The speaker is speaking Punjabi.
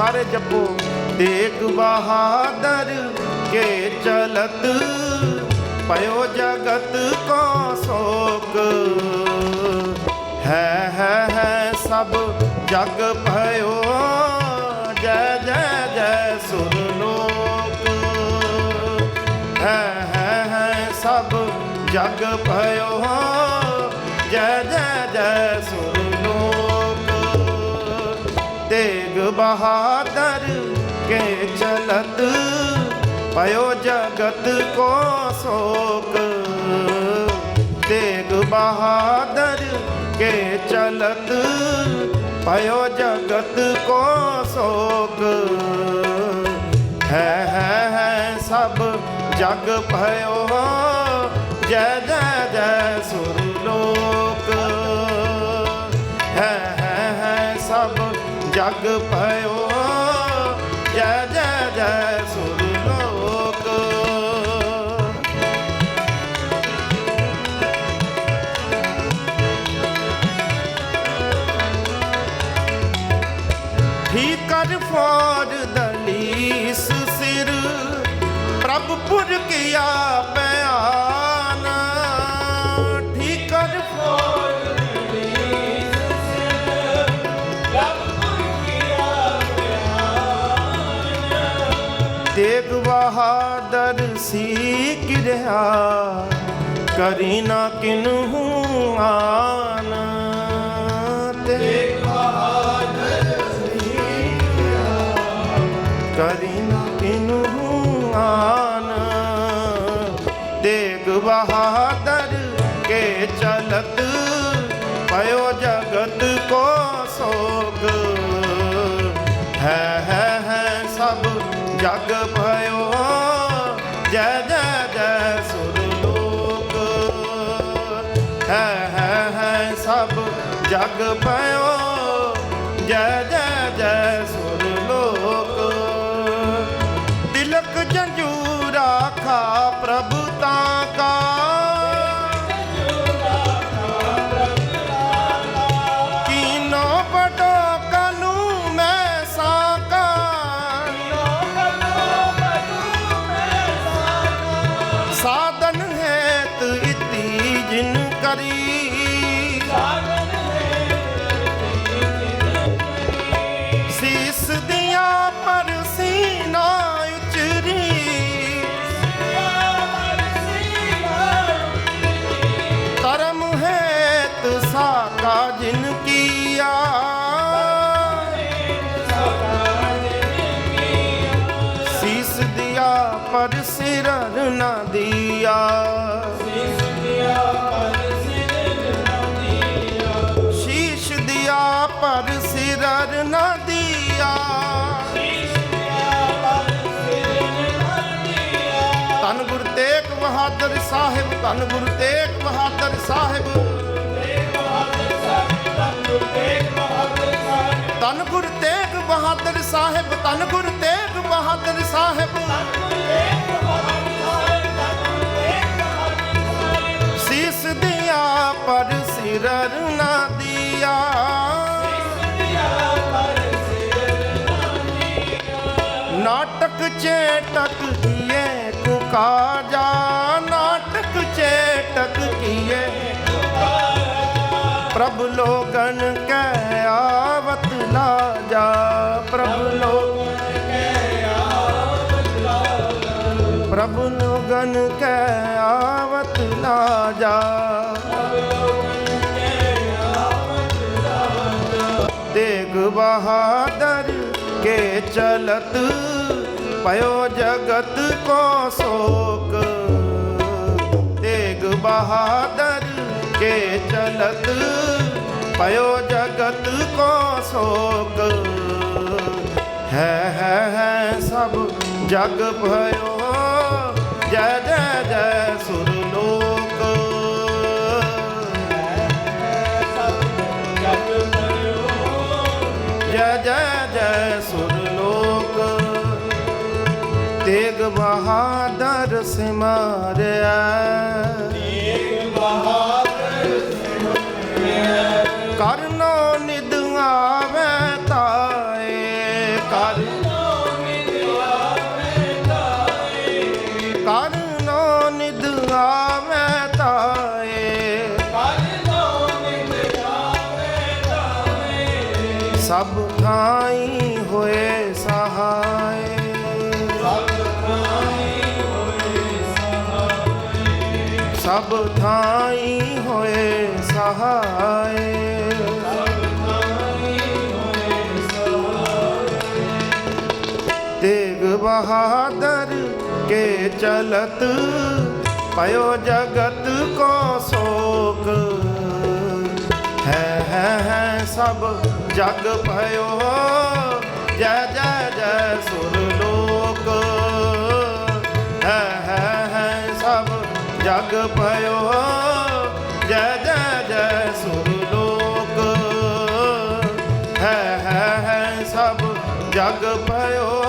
ਸਾਰੇ ਜਪੋ। ਦੇਖ ਬਹਾਦਰ ਕੇ ਚਲਤ, ਪਇਓ ਜਗਤ ਕੋ ਸੋਕ। ਹੈ ਹੈ ਹੈ ਸਭ ਜਗ ਭਇਓ ਜੈ ਜੈ ਜੈ ਸੁਰ ਲੋਕ। ਹੈ ਹੈ ਹੈ ਸਭ ਜਗ ਭਇਓ ਤੇਗ ਬਹਾਦਰ ਕੇ ਚਲਤ, ਪਇਓ ਜਗਤ ਕੋ ਸੋਕ। ਤੇਗ ਬਹਾਦਰ ਕੇ ਚਲਤ, ਪਇਓ ਜਗਤ ਕੋ ਸੋਕ। ਹੈ ਹੈ ਹੈ ਸਭ ਜਗ ਭਇਓ ਜੈ ਜਗ ਭਇਓ ਜੈ ਜੈ ਜੈ ਸੁਰ ਲੋਕ। ਠੀਕ ਕਰ ਫੌਜ ਦਲੀਸ ਸਿਰ, ਪ੍ਰਭ ਪੁਰ ਕੀਆ ਬਿਆਨ ਤੇਗ ਬਹਾਦਰ ਸੀ ਕਿਰਿਆ, ਕਰੀ ਨਾ ਕਿਨਹੂ ਆਨ। ਤੇਗ ਕਰੀ ਨਾ ਕਿਨਹੂ ਆਨ। ਤੇਗ ਬਹਾਦਰ ਕੇ ਚਲਤ, ਪਇਓ ਜਗਤ ਕੋ ਸੋਗ। ਹੈ ਹੈ ਜਗ ਭਇਓ ਜੈ ਜੈ ਜੈ ਸੁਰ ਲੋਕ। ਹੈ ਹੈ ਹੈ ਸਭ ਜਗ ਭਇਓ। ਸਾਕਾ ਜਿਨ ਕੀਆ। ਸੀਸ ਦਿਆ ਪਰ ਸਿਰਨ ਨਾ ਦਿਆ। ਸ਼ੀਸ਼ ਦਿਆ ਪਰ ਸਿਰਨ ਨਾ ਦਿਆ। ਧੰਨ ਗੁਰ ਤੇਗ ਬਹਾਦਰ ਸਾਹਿਬ, ਧੰਨ ਗੁਰੂ ਤੇਗ ਬਹਾਦਰ ਸਾਹਿਬ। ਧੰਨ ਗੁਰ ਤੇਗ ਬਹਾਦਰ ਸਾਹਿਬ ਤਨ ਗੁਰ ਤੇਗ ਬਹਾਦਰ ਸਾਹਿਬ। ਸੀਸ ਦਿਆ ਪਰ ਸਿਰਰ ਨਾ ਦਿਆ। ਨਾਟਕ ਚੇਟਕ ਕੀਏ ਕੁਕਾਜਾ ਨਾਟਕ ਚੇਟਕ ਕੀਏ। ਪ੍ਰਭ ਲੋਗਨ ਪ੍ਰਭ ਲੋਗਨ ਕੈ ਆਵਤ ਲਾਜਾ ਦੇਗ ਬਹਾਦਰ ਕੇ ਚਲਤ ਪਇਓ ਜਗਤ ਕੋ ਸੋਕ। ਤੇਗ ਬਹਾਦਰ ਕੇ ਚਲਤ ਪਇਓ ਜਗਤ ਕੋ ਸੋਕ। ਹੈ ਹੈ ਹੈ ਸਭ ਜਗ ਭਇਓ। ਜੈ ਜੈ ਜੈ ਸੁਰ ਲੋਕ। ਜੈ ਜੈ ਜੈ ਸੁਰ ਲੋਕ। ਤੇਗ ਬਹਾਦਰ ਸਿਮਾਰਿਆ। ਕਰਨੋ ਨਿਦ ਆਵੇ। ਸਭ ਥਾਈ ਹੋਏ ਸਹਾਏ। ਸਭ ਥਾਈ ਹੋਏ ਸਹਾਏ। ਤੇਗ ਬਹਾਦਰ ਕੇ ਚਲਤ, ਪਇਓ ਜਗਤ ਕੋ ਸੋਕ। ਸਭ ਜਗ ਭਇਓ। ਜੈ ਜੈ ਜੈ ਸੁਰ ਲੋਕ। ਹੈ ਹੈ ਹੈ ਸਭ ਜਗ ਭਇਓ। ਜੈ ਜੈ ਜੈ ਸੁਰ ਲੋਕ। ਹੈ ਹੈ ਹੈ ਸਭ ਜਗ ਭਇਓ।